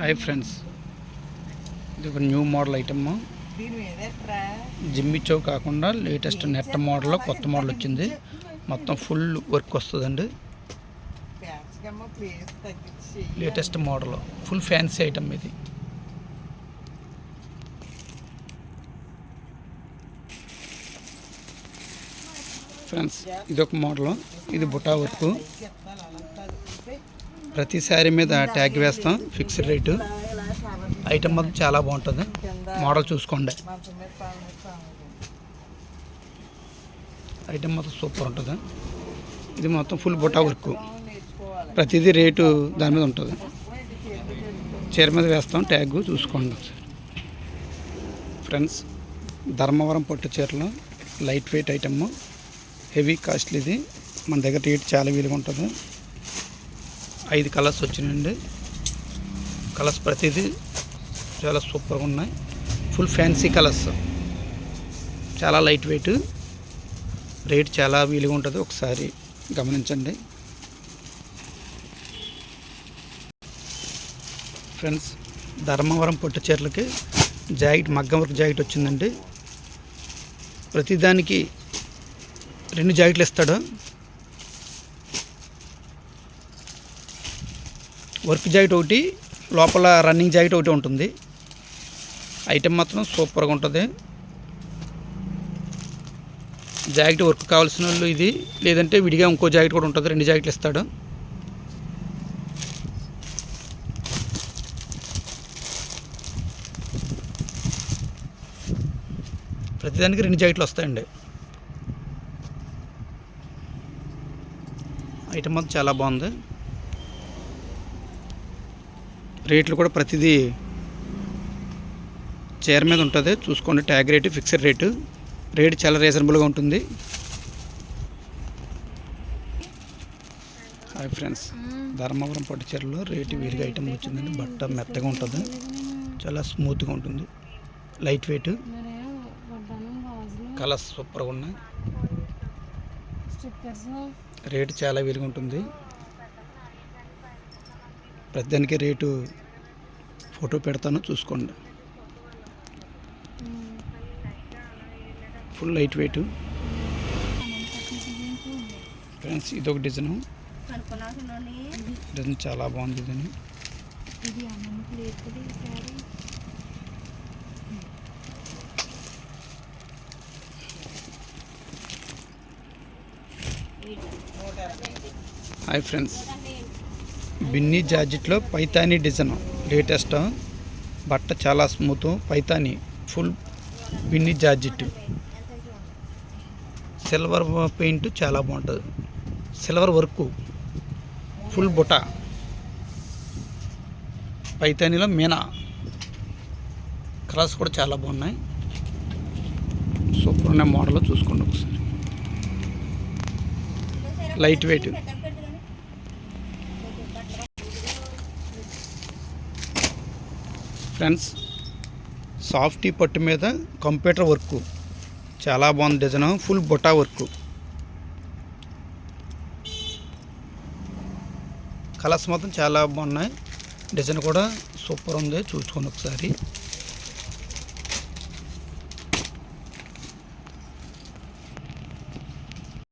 Hi friends ఇది ఒక new model item Jimmy Choo కాకుండా లేటెస్ట్ నెట్ మోడల్ కొత్త మోడల్ వచ్చింది. మొత్తం ఫుల్ వర్క్ వస్తుందండి. Latest model full fancy item ఇది. ఫ్రెండ్స్ ఇది ఒక మోడల్ ఇది బుటా వర్క్. ప్రతి శారీ మీద ట్యాగ్ వేస్తాం ఫిక్స్డ్ రేటు. ఐటమ్ మొత్తం చాలా బాగుంటుంది. మోడల్ చూసుకోండి. ఐటమ్ మొత్తం సూపర్ ఉంటుంది. ఇది మొత్తం ఫుల్ బుటా వర్క్. ప్రతిదీ రేటు దాని మీద ఉంటుంది. చీర మీద వేస్తాం ట్యాగ్ చూసుకోండి. ఫ్రెండ్స్ ధర్మవరం పట్టు చీరలు light weight item. Heavy costly ఇది మన దగ్గర రేట్ చాలా వీలుగా ఉంటుంది. ఐదు కలర్స్ వచ్చినాయండి. కలర్స్ ప్రతిదీ చాలా సూపర్గా ఉన్నాయి. Full fancy colours. చాలా లైట్ వెయిట్ రేట్ చాలా వీలుగా ఉంటుంది. ఒకసారి గమనించండి. ఫ్రెండ్స్ ధర్మవరం పట్టు చీరలకి జాకెట్ మగ్గం వర్క్ జాకెట్ వచ్చిందండి. ప్రతిదానికి రెండు జాకెట్లు ఇస్తాడు. వర్క్ జాకెట్ ఒకటి లోపల రన్నింగ్ జాకెట్ ఒకటి ఉంటుంది. ఐటెం మాత్రం సూపర్గా ఉంటుంది. జాకెట్ వర్క్ కావాల్సిన వాళ్ళు ఇది లేదంటే విడిగా ఇంకో జాకెట్ కూడా ఉంటుంది రెండు జాకెట్లు ఇస్తాడు. ప్రతిదానికి రెండు జాకెట్లు వస్తాయండి. ఐటమ్ అంతా చాలా బాగుంది. రేట్లు కూడా ప్రతిదీ చీర మీద ఉంటుంది. చూసుకోండి tag rate fixed rate. Rate చాలా రీజనబుల్గా ఉంటుంది. హాయ్ ఫ్రెండ్స్ ధర్మవరం పట్టు చీరలో రేటు వేరుగా ఐటమ్ వచ్చిందండి. బట్ట మెత్తగా ఉంటుంది. చాలా స్మూత్గా ఉంటుంది. Light weight. కలర్స్ సూపర్గా ఉన్నాయి. రేటు చాలా విలువ ఉంటుంది. ప్రతిదానికి రేటు ఫోటో పెడతాను చూసుకోండి. Full light weight. ఫ్రెండ్స్ ఇదొక డిజైన్. డిజైన్ చాలా బాగుంది డిజైన్ హాయ్ ఫ్రెండ్స్. బిన్నీ జార్జెట్లో పైతానీ డిజైన్. లేటెస్ట్. బట్ట చాలా smooth. Paithani. Full Binny georgette silver paint చాలా బాగుంటుంది. Silver work. ఫుల్ బుట్ట పైతానీలో మీనా. కలర్స్ కూడా చాలా బాగున్నాయి. సూపర్ ఉన్న మోడల్ చూసుకోండి ఒకసారి. లైట్ వెయిట్ ఫ్రెండ్స్ సాఫ్టీ పట్టు మీద కంప్యూటర్ వర్క్. చాలా బాగుంది డిజైన్ ఫుల్ బొటా వర్క్. కలర్స్ మాత్రం చాలా బాగున్నాయి. డిజైన్ కూడా సూపర్ ఉంది చూసుకోండి ఒకసారి.